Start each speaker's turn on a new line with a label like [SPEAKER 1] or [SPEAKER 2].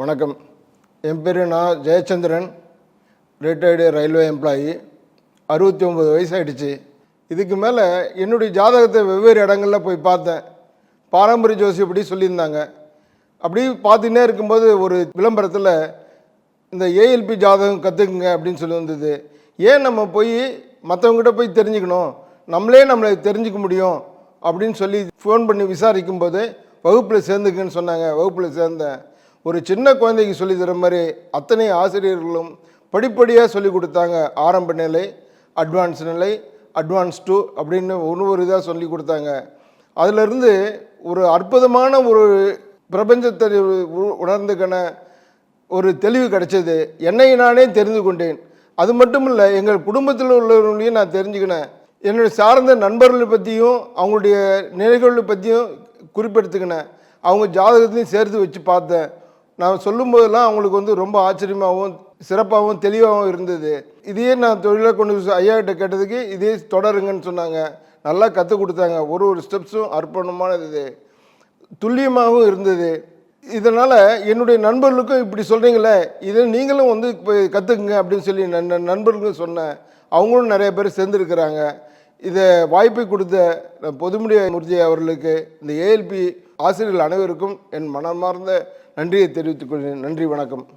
[SPEAKER 1] வணக்கம். என் பேர் நான் ஜெயச்சந்திரன் ரிட்டையர்டு ரயில்வே எம்ப்ளாயி அறுபத்தி ஒம்பது வயசாயிடுச்சு. இதுக்கு மேலே என்னுடைய ஜாதகத்தை வெவ்வேறு இடங்களில் போய் பார்த்தேன். பாரம்பரிய ஜோசி அப்படி சொல்லியிருந்தாங்க. அப்படி பார்த்துக்கிட்டே இருக்கும்போது ஒரு விளம்பரத்தில் இந்த ஏஎல்பி ஜாதகம் கற்றுக்குங்க அப்படின்னு சொல்லி வந்தது. ஏன் நம்ம போய் மற்றவங்ககிட்ட போய் தெரிஞ்சுக்கணும்? நம்மளே நம்மளை தெரிஞ்சுக்க முடியும் அப்படின்னு சொல்லி ஃபோன் பண்ணி விசாரிக்கும்போது வகுப்பில் சேர்ந்துக்குன்னு சொன்னாங்க. வகுப்பில் சேர்ந்தேன். ஒரு சின்ன குழந்தைக்கு சொல்லி தர மாதிரி அத்தனை ஆசிரியர்களும் படிப்படியாக சொல்லி கொடுத்தாங்க. ஆரம்ப நிலை அட்வான்ஸ் நிலை அட்வான்ஸ் டூ அப்படின்னு ஒன்று ஒரு இதாக சொல்லி கொடுத்தாங்க. அதிலிருந்து ஒரு அற்புதமான ஒரு பிரபஞ்சத்தை உ- உணர்ந்துக்கின ஒரு தெளிவு கிடைச்சது. என்னை நானே தெரிந்து கொண்டேன். அது மட்டும் இல்லை எங்கள் குடும்பத்தில் உள்ளவர்களையும் நான் தெரிஞ்சுக்கினேன் என்னுடைய சார்ந்த நண்பர்களை பற்றியும் அவங்களுடைய நிலைகளை பற்றியும் குறிப்பெடுத்துக்கினேன் அவங்க ஜாதகத்தையும் சேர்த்து வச்சு பார்த்தேன். நான் சொல்லும்போதெல்லாம் அவங்களுக்கு வந்து ரொம்ப ஆச்சரியமாகவும் சிறப்பாகவும் தெளிவாகவும் இருந்தது. இதையே நான் தொழிலாக கொண்டு ஐயா கிட்ட கேட்டதுக்கு இதே தொடருங்கன்னு சொன்னாங்க. நல்லா கற்றுக் கொடுத்தாங்க. ஒரு ஒரு ஸ்டெப்ஸும் அர்ப்பணமானது இது. துல்லியமாகவும் இருந்தது. இதனால் என்னுடைய நண்பர்களுக்கும் இப்படி சொல்கிறீங்களே இதை நீங்களும் வந்து இப்போ கற்றுக்குங்க அப்படின்னு சொல்லி நன் நண்பர்களுக்கும் சொன்னேன். அவங்களும் நிறைய பேர் சேர்ந்துருக்கிறாங்க. இதை வாய்ப்பை கொடுத்த பொதுமுடிய முர்ஜி அவர்களுக்கு இந்த ஏஎல்பி ஆசிரியர்கள் அனைவருக்கும் என் மனமார்ந்த நன்றியை தெரிவித்துக் கொள்கிறேன். நன்றி வணக்கம்.